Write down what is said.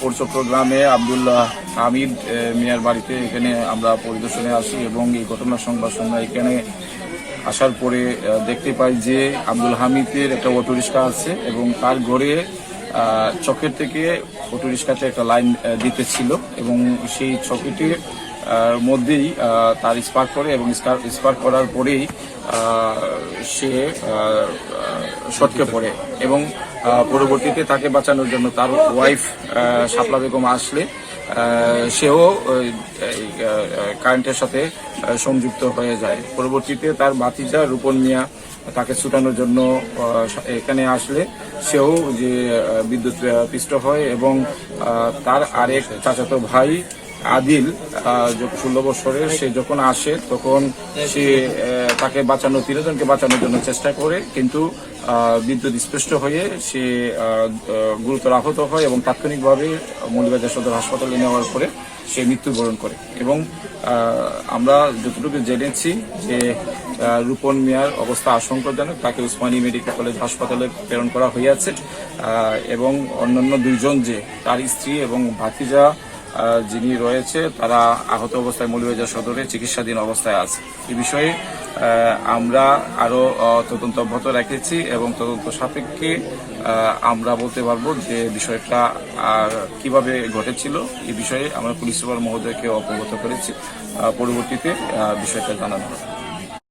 পোরচক্র গ্রামে আবদুল্লাহ হামিদ মিয়ার বাড়িতে এখানে আমরা পরিদর্শনে আসি এবং এই ঘটনার সংবাদ শুনে এখানে আসার পরে দেখতে পাই যে আব্দুল হামিদের একটা অটো রিক্সা আছে এবং তার ঘরে চকের থেকে অটো রিক্সাতে একটা লাইন দিতেছিল এবং সেই চকেটির আহ, মধ্যেই তার স্পার্ক করে এবং স্পার্ক করার পরেই সে সটকে পড়ে এবং পরবর্তীতে তাকে বাঁচানোর জন্য তার ওয়াইফ শাপলা বেগম আসলে সেও কারেন্টের সাথে সংযুক্ত হয়ে যায়। পরবর্তীতে তার ভাতিজা রূপন মিয়া তাকে ছুটানোর জন্য এখানে আসলে সেও যে বিদ্যুৎ পিষ্ট হয় এবং তার আরেক চাচাতো ভাই আদিল ষোলো বছরের সে যখন আসে, তখন সে তাকে বাঁচানো তিনজনকে বাঁচানোর জন্য চেষ্টা করে, কিন্তু বিদ্যুৎ স্পষ্ট হয়ে সে গুরুতর আহত হয় এবং তাৎক্ষণিকভাবে মৌলিবাজার সদর হাসপাতালে নেওয়ার পরে সে মৃত্যুবরণ করে। এবং আমরা যতটুকু জেনেছি যে রূপন মিয়ার অবস্থা আশঙ্কাজনক, তাকে উসমানী মেডিকেল কলেজ হাসপাতালে প্রেরণ করা হইয়াছে এবং অন্যান্য দুইজন যে, তার স্ত্রী এবং ভাতিজা যিনি রয়েছে, তারা আহত অবস্থায় মৌলভীবাজার সদরে চিকিৎসাধীন অবস্থায় আছে। এ বিষয়ে আমরা আরও তদন্ত অব্যাহত রেখেছি এবং তদন্ত সাপেক্ষে আমরা বলতে পারব যে বিষয়টা কীভাবে ঘটেছিল, এ বিষয়ে আমরা পুলিশ সুপার মহোদয়কে অবগত করেছি। পরবর্তীতে বিষয়টা জানানো হবে।